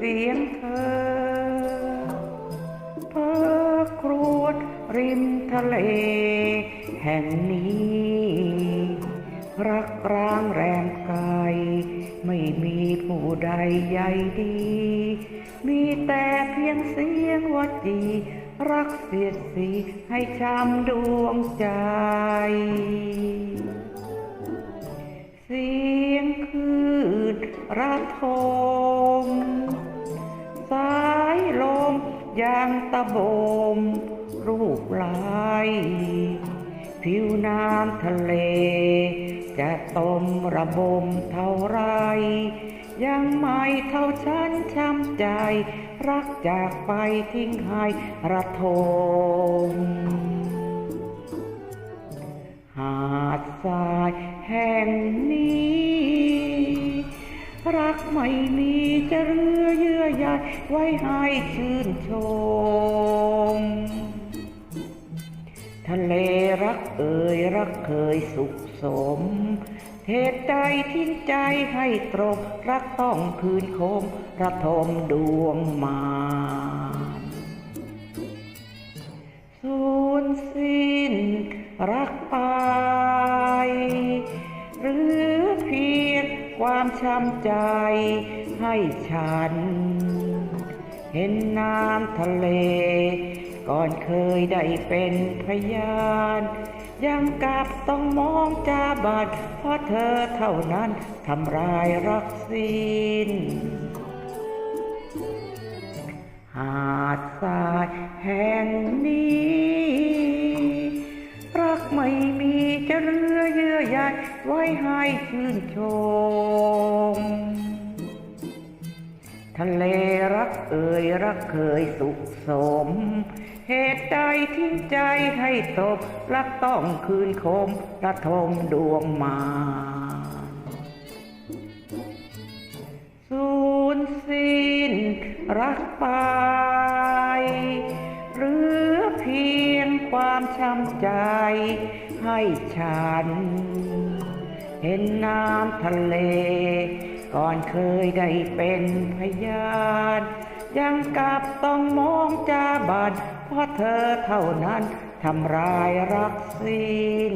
สียงเธอเพ้อกรวดริมทะเล แห่งนี้ รักร้างแรมไกลไม่มีผู้ใดใหญ่ดี มีแต่เพียงเสียงว่าจีรักเสียดสีให้ช้ำดวงใจ เสียงคืนระทม สายลมยางตะโบม รูปลาย ผิวน้ำทะเล จะต้มระบมเท่าไร ยังไม่เท่าฉันช้ำใจ รักจากไปทิ้งให้ระทมหาดทรายแห่ง กไม่มีจะเรือเยื่อใยไว้ให้ชื่นชม ทะเลรักเอ่ยรักเคยสุขสมเหตุใดทิ้งใจให้ตรงรักต้องคืนคมระทมดวงมานสูญสิ้นรักไป ความช้ำใจให้ฉัน เห็นน้ำทะเล ก่อนเคยได้เป็นพยาน ยังกลับต้องมองจาบาดเพราะเธอเท่านั้นทำลายรักสิ้นหาดทรายแห่ง จะเรือเยื่อใยไว้ให้ชื่นชม ทะเลรักเอ่ยรักเคยสุขสม เหตุใดทิ้งใจให้ตกรักต้องคืนคมระทมดวงมาสูญสิ้นรักไป ความช้ำใจให้ฉัน เห็นน้ำทะเล ก่อนเคยได้เป็นพยาน ยังกลับต้องมองจาบานเพราะเธอเท่านั้นทำร้ายรักสิ้น